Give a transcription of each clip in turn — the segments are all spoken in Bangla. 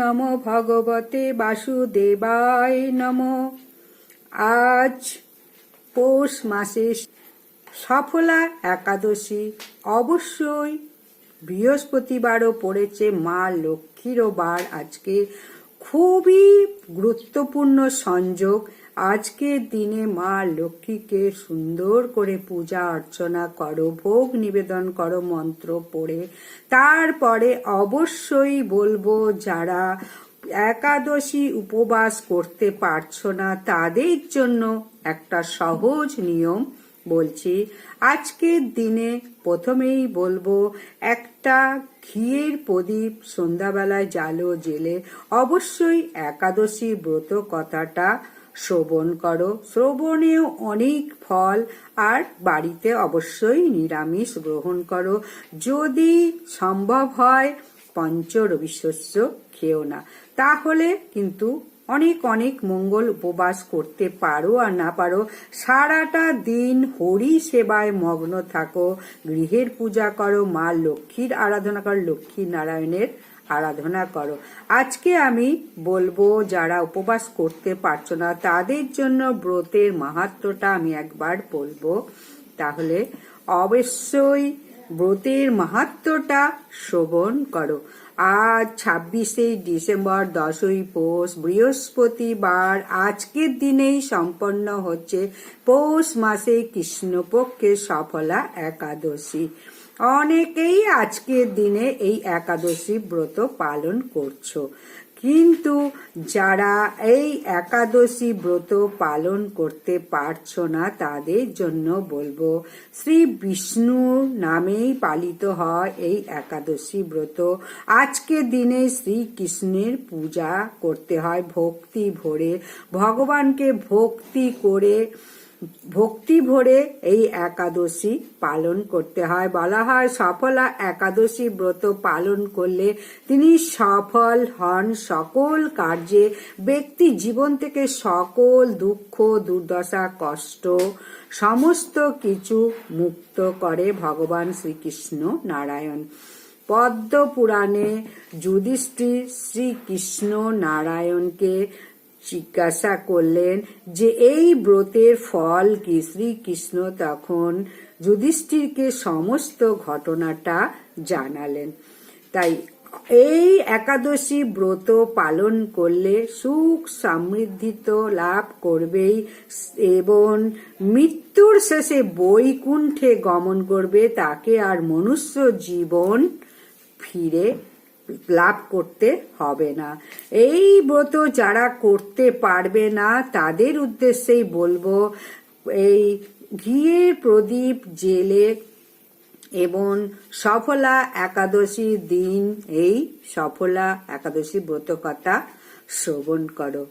নমো ভগবতে বাসুদেবায় নম। আজ পৌষ মাসে সফলা একাদশী। অবশ্যই বৃহস্পতিবারও পড়েছে মা লক্ষ্মীরও বার। আজকে খুবই গুরুত্বপূর্ণ সংযোগ। আজকের দিনে মা লক্ষ্মীকে সুন্দর করে পূজা অর্চনা করো, ভোগ নিবেদন করো, মন্ত্র পড়ে। তারপরে অবশ্যই বলব, যারা একাদশী উপবাস করতে পারছ না, তাদের জন্য একটা সহজ নিয়ম বলছি। আজকের দিনে প্রথমেই বলব, একটা ঘিয়ের প্রদীপ সন্ধ্যাবেলায় জালো জেলে অবশ্যই একাদশী ব্রত কথাটা শ্রবণ করো। শ্রবণেও অনেক ফল আর বাড়িতে অবশ্যই নিরামিষ গ্রহণ করো। যদি সম্ভব হয় পঞ্চ রবিশস্য খেও না। তাহলে কিন্তু অনেক অনেক মঙ্গল উপবাস করতে পারো আর না পারো। সারাটা দিন হরি সেবায় মগ্ন থাকো। গৃহের পূজা করো, মা লক্ষ্মীর আরাধনা করো লক্ষ্মী নারায়ণের আরাধনা করো। আজকে আমি বলব, যারা উপবাস করতে পারছ না, তাদের জন্য ব্রতের মাহাত্মটা আমি একবার বলব। তাহলে অবশ্যই ব্রতের মাহাত্মটা শ্রবণ করো। আজ ছাব্বিশে ডিসেম্বর, দশই পৌষ, বৃহস্পতিবার, আজকের দিনেই সম্পন্ন হচ্ছে পৌষ মাসে কৃষ্ণপক্ষের সফলা একাদশী। অনেকেই আজকের দিনে এই একাদশী ব্রত পালন করছ। কিন্তু যারা এই একাদশী ব্রত পালন করতে পারছ না, তাদের জন্য বলব, শ্রী বিষ্ণুর নামেই পালিত হয় এই একাদশী ব্রত। আজকের দিনে শ্রীকৃষ্ণের পূজা করতে হয় ভক্তি ভরে। ভগবানকে ভক্তি করে ভক্তি ভরে এই একাদশী পালন করতে হয়। বলা হয় সফলা একাদশী ব্রত পালন করলে তিনি সফল হন। সকল কার্যে ব্যক্তি জীবন থেকে সকল দুঃখ, দুর্দশা, কষ্ট, সমস্ত কিছু মুক্ত করে ভগবান শ্রীকৃষ্ণ নারায়ণ। পদ্ম পুরাণে যুধিষ্ঠির শ্রীকৃষ্ণ নারায়ণকে জিজ্ঞাসা করলেন যে, এই ব্রতের ফল কি শ্রীকৃষ্ণ তখন যুধিষ্ঠিরকে সমস্ত ঘটনাটা জানালেন? তাই এই একাদশী ব্রত পালন করলে সুখ সমৃদ্ধিত লাভ করবেই এবং মৃত্যুর শেষে বৈকুণ্ঠে গমন করবে, তাকে আর মনুষ্য জীবন ফিরে লাভ করতে হবে না। এই ব্রত যারা করতে পারবে না, তাদের উদ্দেশ্যেই বলব, এই ঘিয়ের প্রদীপ জেলে এবং সফলা একাদশী দিন, এই সফলা একাদশী ব্রত কথা শ্রবণ করো।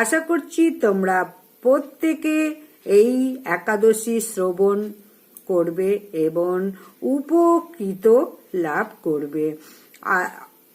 আশা করছি তোমরা প্রত্যেকে এই একাদশী শ্রবণ করবে এবং উপকৃত লাভ করবে।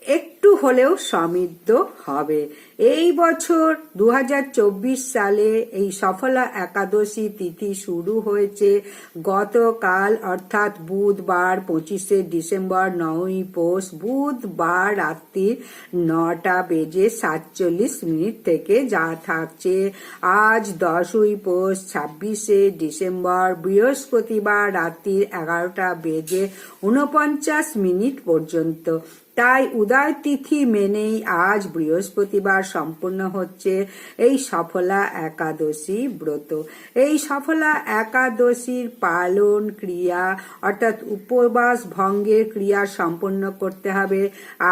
একটু হলেও সমৃদ্ধ হবে। এই বছর দু হাজার চব্বিশ সালে এই সফলা একাদশী তিথি শুরু হয়েছে। গতকাল, অর্থাৎ বুধবার, পঁচিশে ডিসেম্বর, নয়ই পৌষ, বুধবার রাত্রি নটা বেজে সাতচল্লিশ মিনিট থেকে যা থাকছে। আজ দশই পৌষ, ছাব্বিশে ডিসেম্বর, বৃহস্পতিবার রাত্রি এগারোটা বেজে উনপঞ্চাশ মিনিট পর্যন্ত। তাই উদয় তিথি মেনেই আজ বৃহস্পতিবার সম্পূর্ণ হচ্ছে এই সফলা একাদশী ব্রত। এই সফলা একাদশীর পালন ক্রিয়া অর্থাৎ উপবাস ভঙ্গের ক্রিয়া সম্পন্ন করতে হবে।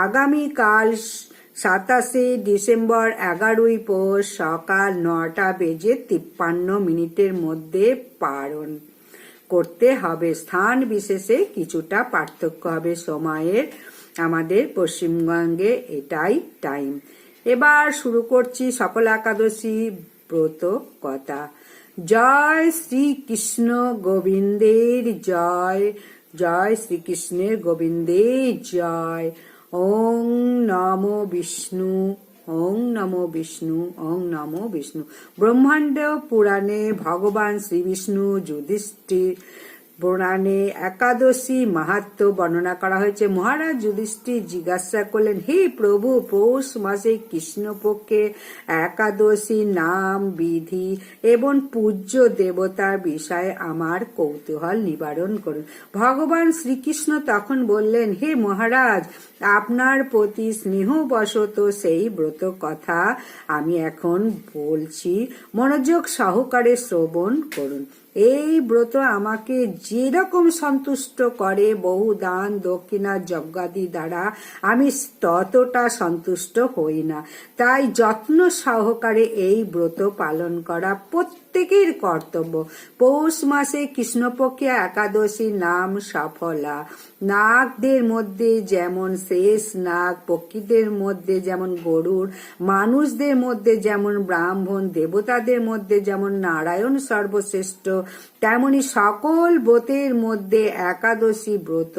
আগামীকাল সাতাশে ডিসেম্বর এগারোই পৌষ সকাল নটা বেজে তিপ্পান্ন মিনিটের মধ্যে পালন করতে হবে। স্থান বিশেষে কিছুটা পার্থক্য হবে সময়ের। আমাদের পশ্চিমবঙ্গে এটাই টাইম এবার শুরু করছি সকল একাদশী ব্রত কথা। জয় শ্রীকৃষ্ণ গোবিন্দের জয় জয় শ্রীকৃষ্ণের গোবিন্দের জয়। ওং নম বিষ্ণু, ওং নমো বিষ্ণু, ওং নমো বিষ্ণু। ব্রহ্মাণ্ড পুরাণে ভগবান শ্রী বিষ্ণু যুধিষ্ঠির পুরাণে একাদশী মাহাত্ম বর্ণনা করা হয়েছে। মহারাজ যুধিষ্ঠির জিজ্ঞাসা করলেন, হে প্রভু, পৌষ মাসে কৃষ্ণপক্ষে একাদশী নাম, বিধি এবং পূজ্য দেবতার বিষয়ে আমার কৌতূহল নিবারণ করুন। ভগবান শ্রীকৃষ্ণ তখন বললেন, হে মহারাজ, আপনার প্রতি স্নেহবশত সেই ব্রত কথা আমি এখন বলছি। মনোযোগ সহকারে শ্রবণ করুন। এই ব্রত আমাকে যেরকম সন্তুষ্ট করে বহু দান দক্ষিণা যজ্ঞাদি দ্বারা, আমি ততটা সন্তুষ্ট হই না। তাই যত্ন সহকারে এই ব্রত পালন করা প্রত্যেকের কর্তব্য। পৌষ মাসে কৃষ্ণপক্ষে একাদশী নাম সফলা। নাগদের মধ্যে যেমন শেষ নাগ, পক্ষীদের মধ্যে যেমন গরুর, মানুষদের মধ্যে যেমন ব্রাহ্মণ, দেবতাদের মধ্যে যেমন নারায়ণ সর্বশ্রেষ্ঠ, তেমনি সকল ব্রতের মধ্যে একাদশী ব্রত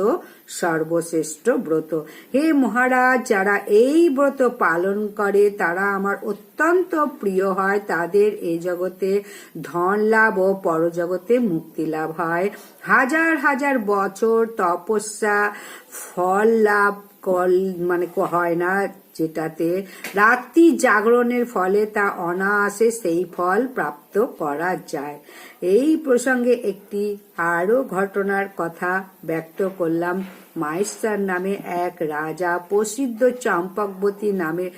সর্বশ্রেষ্ঠ ব্রত। হে মহারাজ, যারা এই ব্রত পালন করে, তারা আমার অত্যন্ত প্রিয় হয়, তাদের এই জগতে ধন লাভ ও পরজগতে মুক্তি লাভ হয়। হাজার হাজার বছর তপস্যা, ফল লাভ কল মানে হয় না যেটাতে। রাত্রি জাগরণের ফলে তা অনায়াসে সেই ফল প্রাপ্ত করা যায়। এই প্রসঙ্গে একটি আরও ঘটনার কথা ব্যক্ত করলাম। মাইস্টার নামে এক রাজা প্রসিদ্ধ চম্পকবতী নামে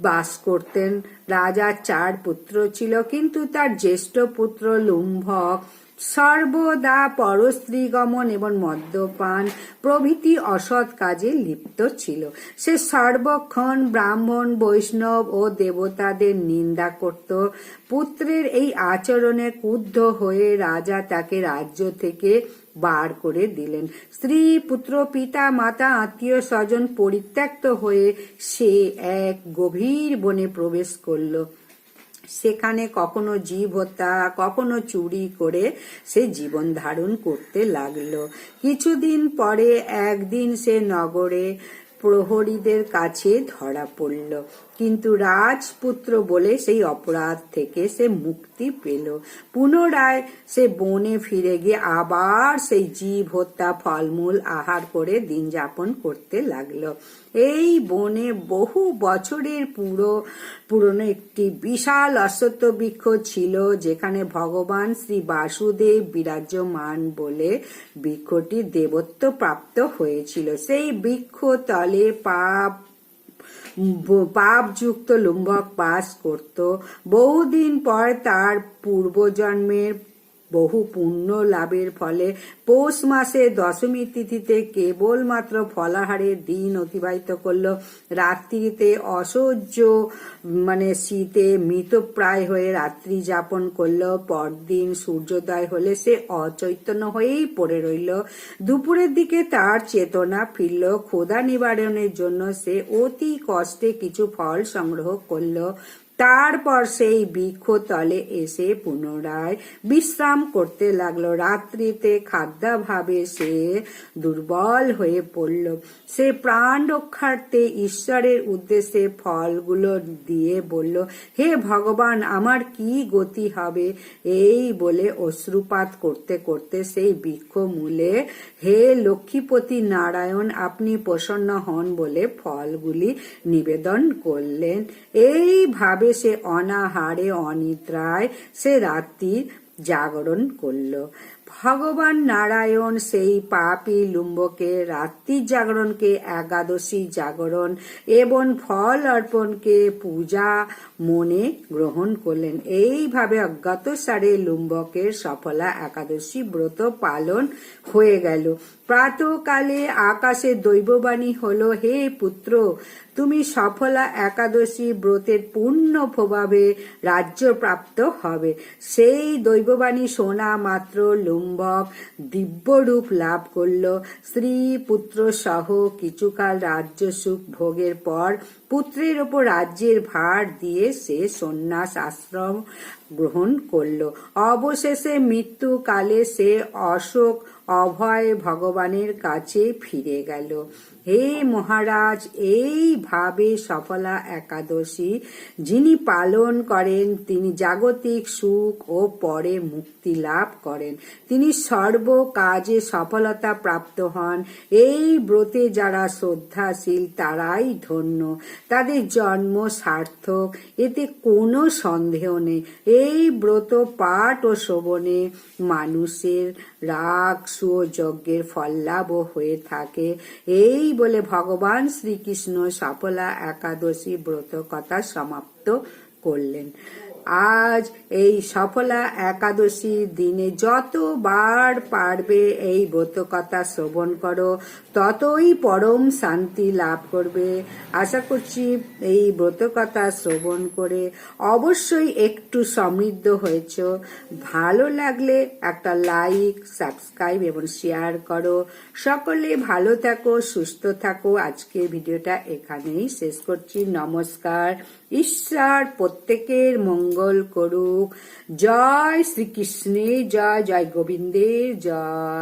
বাস করতেন। রাজার চার পুত্র ছিল, কিন্তু তার জ্যেষ্ঠ পুত্র লুম্ভক সর্বদা পরস্ত্রীগমন এবং মদ্যপান প্রভৃতি অসৎ কাজে লিপ্ত ছিল। সে সর্বক্ষণ ব্রাহ্মণ, বৈষ্ণব ও দেবতাদের নিন্দা করত। পুত্রের এই আচরণে ক্রুদ্ধ হয়ে রাজা তাকে রাজ্য থেকে বার করে দিলেন। স্ত্রী, পুত্র, পিতা, মাতা, আত্মীয় স্বজন পরিত্যক্ত হয়ে সে এক গভীর বনে প্রবেশ করল। সেখানে কখনো জীব হত্যা, কখনো চুরি করে সে জীবন ধারণ করতে লাগল। কিছুদিন পরে একদিন সে নগরে প্রহরীদের কাছে ধরা পড়ল। কিন্তু রাজপুত্র বলে সেই অপরাধ থেকে সে মুক্তি পেল। পুনরায় সে বনে ফিরে গিয়ে আবার সেই জীব হত্যা, ফলমূল আহার করে দিন যাপন করতে লাগল। এই বনে বহু বছরের পুরো, পুরনো একটি বিশাল অশ্বত্থ বৃক্ষ ছিল, যেখানে ভগবান শ্রী বাসুদেব বিরাজমান বলে বৃক্ষটি দেবত্ব প্রাপ্ত হয়েছিল। সেই বৃক্ষ তলে পাপ পাপযুক্ত লুম্বক বাস করত। বহুদিন পর তার পূর্বজন্মের বহু পুণ্য লাভের ফলে পৌষ মাসে দশমী তিথিতে কেবলমাত্র ফলাহারের দিন অতিবাহিত করল। রাত্রিতে অসহ্য মানে শীতে মৃতপ্রায় হয়ে রাত্রি যাপন করল। পরদিন সূর্যোদয় হলে সে অচৈতন্য হয়েই পড়ে রইল। দুপুরের দিকে তার চেতনা ফিরল। ক্ষুধা নিবারণের জন্য সে অতি কষ্টে কিছু ফল সংগ্রহ করল। তারপর সেই বৃক্ষ তলে এসে পুনরায় বিশ্রাম করতে লাগল। রাত্রিতে খাদ্যাভাবে সে দুর্বল হয়ে পড়ল। সে প্রাণ রক্ষার্থে ঈশ্বরের উদ্দেশ্যে ফলগুলো দিয়ে বলল, হে ভগবান, আমার কি গতি হবে? এই বলে অশ্রুপাত করতে করতে সেই বৃক্ষ মূলে, হে লক্ষ্মীপতি নারায়ণ, আপনি প্রসন্ন হন বলে ফলগুলি নিবেদন করলেন। এইভাবে ভাবে সে অনাহারে অনিদ্রায় সে রাত্রি জাগরণ করল। ভগবান নারায়ণ সেই পাপি লুম্বকে রাত্রি জাগরণকে একাদশী জাগরণ এবং ফল অর্পণকে পূজা মনে গ্রহণ করলেন। এইভাবে অজ্ঞাত সারে লুম্বকের সফলা একাদশী ব্রত পালন হয়ে গেল। প্রাতকালে আকাশে দৈববাণী হলো, হে পুত্র, তুমি সফলা একাদশী ব্রতের পূর্ণ প্রভাবে রাজ্য প্রাপ্ত হবে। সেই দৈববাণী শোনা মাত্র লুম্বক দিব্যরূপ লাভ করল। স্ত্রী পুত্র সহ কিছুকাল রাজ্য সুখ ভোগের পর পুত্রের ওপর রাজ্যের ভার দিয়ে সে সন্ন্যাস আশ্রম গ্রহণ করল। অবশেষে মৃত্যুকালে সে অশোক অভয় ভগবানের কাছে ফিরে গেল। হে মহারাজ এইভাবে সফলা একাদশী যিনি পালন করেন, তিনি জাগতিক সুখ ও পরে মুক্তি লাভ করেন। তিনি সর্ব কাজে সফলতা প্রাপ্ত হন। এই ব্রতে যারা শ্রদ্ধাশীল, তারাই ধন্য। তাদের জন্ম সার্থক, এতে কোনো সন্দেহ নেই। এই ব্রত পাঠ ও শ্রবণে মানুষের রাগ সুযজ্ঞের ফললাভও হয়ে থাকে। এই বলে ভগবান শ্রীকৃষ্ণ সফলা একাদশী ব্রত কথা সমাপ্ত করলেন। আজ এই সফলা একাদশী দিনে যতবার পারবে এই ব্রতকথা শ্রবণ করো, ততই পরম শান্তি লাভ করবে। আশা করছি এই ব্রতকথা শ্রবণ করে অবশ্যই একটু সমৃদ্ধ হয়েছ। ভালো লাগলে একটা লাইক, সাবস্ক্রাইব এবং শেয়ার করো। সকলে ভালো থাকো, সুস্থ থাকো। আজকে ভিডিওটা এখানেই শেষ করছি। নমস্কার। ঈশ্বর প্রত্যেকের মঙ্গল করুক। জয় শ্রীকৃষ্ণের জয় জয় গোবিন্দের জয়।